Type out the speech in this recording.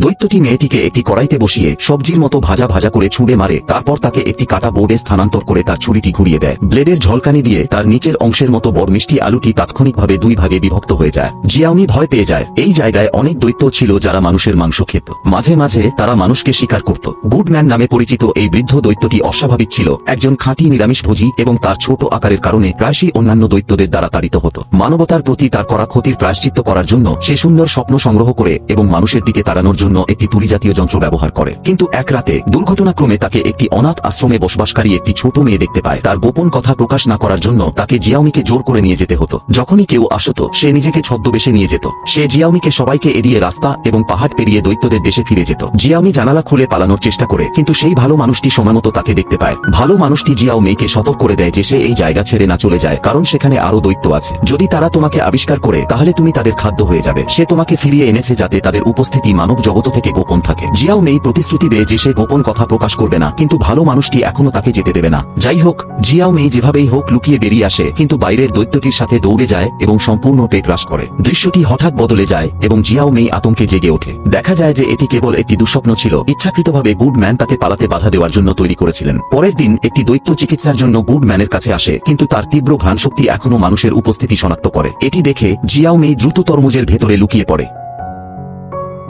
В দৈত্যটি মেয়েটিকে একটি কড়াইতে বসিয়ে সবজির মতো ভাজা ভাজা করে ছুঁড়ে মারে, তারপর তাকে একটি কাটা বোর্ডে স্থানান্তর করে তার ছুরিটি ঘুরিয়ে দেয়। ব্লেডের ঝলকানি দিয়ে তার নিচের অংশের মতো বড় মিষ্টি আলুটি তাৎক্ষণিকভাবে দুই ভাগে বিভক্ত হয়ে যায়। জিয়াওনি ভয় পেয়ে যায়। এই জায়গায় অনেক দৈত্য ছিল যারা মানুষের মাংস খেত। মাঝে মাঝে তারা মানুষকে শিকার করত। গুডম্যান নামে পরিচিত এই বৃদ্ধ দৈত্যটি অস্বাভাবিক ছিল। একজন খাঁটি নিরামিষভোজী এবং তার ছোট আকারের কারণে প্রায়শই অন্যান্য দৈত্যদের দ্বারা তাড়িত হতো। মানবতার প্রতি তার করা ক্ষতির প্রায়শ্চিত্ত করার জন্য সে সুন্দর স্বপ্ন সংগ্রহ করে এবং মানুষের দিকে তাড়ানোর জন্য একটি তুলি জাতীয় যন্ত্র ব্যবহার করে। কিন্তু এক রাতে দুর্ঘটনাক্রমে তাকে একটি অনাথ আশ্রমে বসবাসকারী একটি ছোট মেয়ে দেখতে পায়। তার গোপন কথা প্রকাশ না করার জন্য তাকে জিয়াওমিকে জোর করে নিয়ে যেতে হতো। যখনই কেউ আসত, সে নিজেকে ছদ্মবেশে নিয়ে যেত। সে জিয়াওমিকে সবাইকে এড়িয়ে রাস্তা এবং পাহাড় পেরিয়ে দৈত্যদের দেশে ফিরে যেত। জিয়াওমি জানালা খুলে পালানোর চেষ্টা করে, কিন্তু সেই ভালো মানুষটি সময়মতো তাকে দেখতে পায়। ভালো মানুষটি জিয়াও মেয়েকে সতর্ক করে দেয় যে সে এই জায়গা ছেড়ে না চলে যায়, কারণ সেখানে আরও দৈত্য আছে। যদি তারা তোমাকে আবিষ্কার করে, তাহলে তুমি তাদের খাদ্য হয়ে যাবে। সে তোমাকে ফিরিয়ে এনেছে যাতে তাদের উপস্থিতি মানব জগত থেকে গোপন থাকে। জিয়াও মেয়ে প্রতিশ্রুতি দেয় যে সে গোপন কথা প্রকাশ করবে না, কিন্তু ভালো মানুষটি এখনও তাকে যেতে দেবে না। যাই হোক, জিয়াও মেয়ে যেভাবেই হোক লুকিয়ে বেরিয়ে আসে, কিন্তু বাইরের দৈত্যটির সাথে দৌড়ে যায় এবং সম্পূর্ণ পেট গ্রাস করে। দৃশ্যটি হঠাৎ বদলে যায় এবং জিয়াও মেয়ে আতঙ্কে জেগে ওঠে। দেখা যায় যে এটি কেবল একটি দুঃস্বপ্ন ছিল, ইচ্ছাকৃতভাবে গুডম্যান তাকে পালাতে বাধা দেওয়ার জন্য তৈরি করেছিলেন। পরের দিন একটি দৈত্য চিকিৎসার জন্য গুডম্যানের কাছে আসে, কিন্তু তার তীব্র ঘ্রাণশক্তি এখনও মানুষের উপস্থিতি শনাক্ত করে। এটি দেখে জিয়াও মেয়ে দ্রুত তরমুজের ভেতরে লুকিয়ে পড়ে।